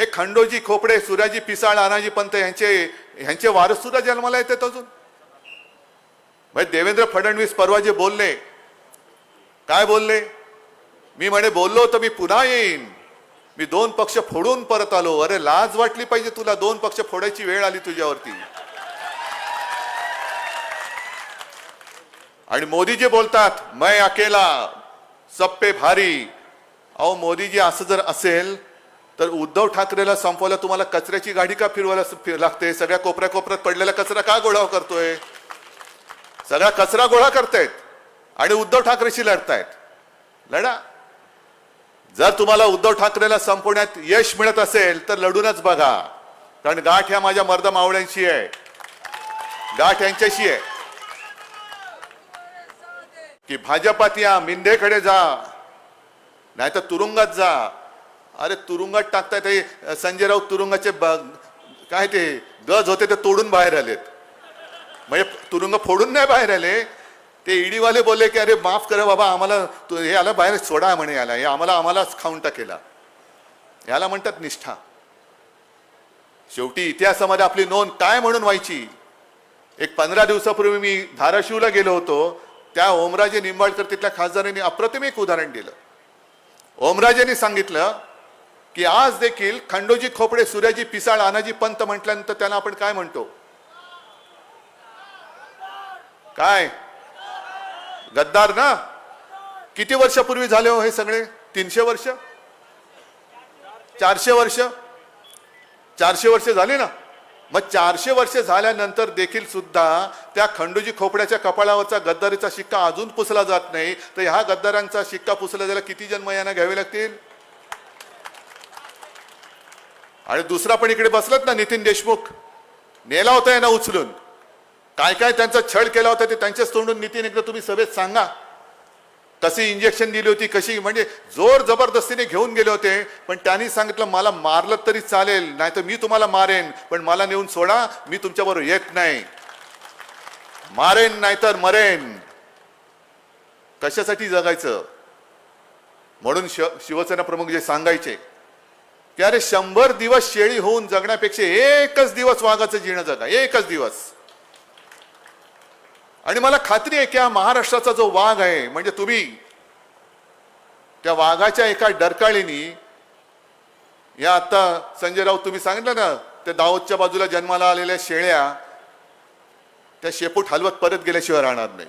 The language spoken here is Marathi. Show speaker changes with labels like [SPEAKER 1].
[SPEAKER 1] हे खंडोजी खोपडे सुराजी पिसाळ अनाजी पंत यांचे यांचे वारस सुद्धा जन्माला येतात अजून. भाई देवेंद्र फडणवीस परवा जे बोलले. काय बोलले? मी म्हणे बोललो तर मी पुन्हा येईन. मी दोन पक्ष फोडून परत आलो. अरे लाज वाटली पाहिजे तुला दोन पक्ष फोडायची वेळ आली तुझ्यावरती. आणि मोदीजी बोलतात मैं अकेला सप्पे भारी. अहो मोदीजी असं जर असेल तर उद्धव ठाकरेला संपवलं तुम्हाला कचऱ्याची गाडी का फिरवायला लागते? सगळ्या कोपऱ्या कोपऱ्यात पडलेला कचरा का गोळा करतोय? सगळा कचरा गोळा करतायत आणि उद्धव ठाकरेशी लढतायत. लढा. जर तुम्हाला उद्धव ठाकरेला संपवण्यात यश मिळत असेल तर लढूनच बघा. कारण गाठ ह्या माझ्या मर्द मावळ्यांशी आहे. गाठ यांच्याशी आहे. की भाजपात या मिंदेकडे जा नाही तर तुरुंगात जा. अरे तुरुंगात टाकताय ते संजय राऊत तुरुंगाचे ब- काय ते गज होते ते तोडून बाहेर आलेत. म्हणजे तुरुंग फोडून नाही बाहेर आले. ते ईडीवाले बोलले की अरे माफ करा बाबा आम्हाला हे आला बाहेर सोडा म्हणे याला. हे आम्हाला आम्हालाच खाऊन टाकेला. याला म्हणतात निष्ठा. शेवटी इतिहासामध्ये आपली नोंद काय म्हणून व्हायची? एक पंधरा दिवसापूर्वी मी धाराशिवला गेलो होतो. त्या ओमराजे निंबाळकर तिथल्या खासदारांनी अप्रतिम एक उदाहरण दिलं. ओमराजेंनी सांगितलं की आज देखील खंडोजी खोपडे सूर्याजी पिसाळ आनाजी पंत म्हटल्यानंतर त्यांना आपण काय म्हणतो? काय? गद्दार ना? किती वर्षापूर्वी झाले हो हे सगळे? तीनशे वर्ष? चारशे वर्ष? चारशे वर्ष झाली ना? मग चारशे वर्ष झाल्यानंतर देखील सुद्धा त्या खंडोजी खोपड्याच्या कपाळावरचा गद्दारीचा शिक्का अजून पुसला जात नाही. तर ह्या गद्दारांचा शिक्का पुसला जायला किती जन्म यांना घ्यावे लागतील? आणि दुसरा पण इकडे बसलात ना नितीन देशमुख. नेला होता यांना उचलून. काय काय त्यांचा छळ केला होता ते त्यांच्याच तोंडून नितीन एकदा तुम्ही सभेत सांगा. कशी इंजेक्शन दिली होती कशी? म्हणजे जोर जबरदस्तीने घेऊन गेले होते पण त्यांनी सांगितलं मला मारलं तरी चालेल नाही तर मी तुम्हाला मारेन पण मला नेऊन सोडा मी तुमच्याबरोबर येत नाही. मारेन नाहीतर मरेन. कशासाठी जगायचं? म्हणून शिव शिवसेना प्रमुख जे सांगायचे की अरे शंभर दिवस शेळी होऊन जगण्यापेक्षा एकच दिवस वाघाचं जीणं जगा एकच दिवस. आणि मला खात्री आहे की हा महाराष्ट्राचा जो वाघ आहे म्हणजे तुम्ही त्या वाघाच्या एका डरकाळीनी या आता संजय राऊत तुम्ही सांगितलं ना त्या दाऊदच्या बाजूला जन्माला आलेल्या शेळ्या त्या शेपूट हलवत परत गेल्याशिवाय राहणार नाही.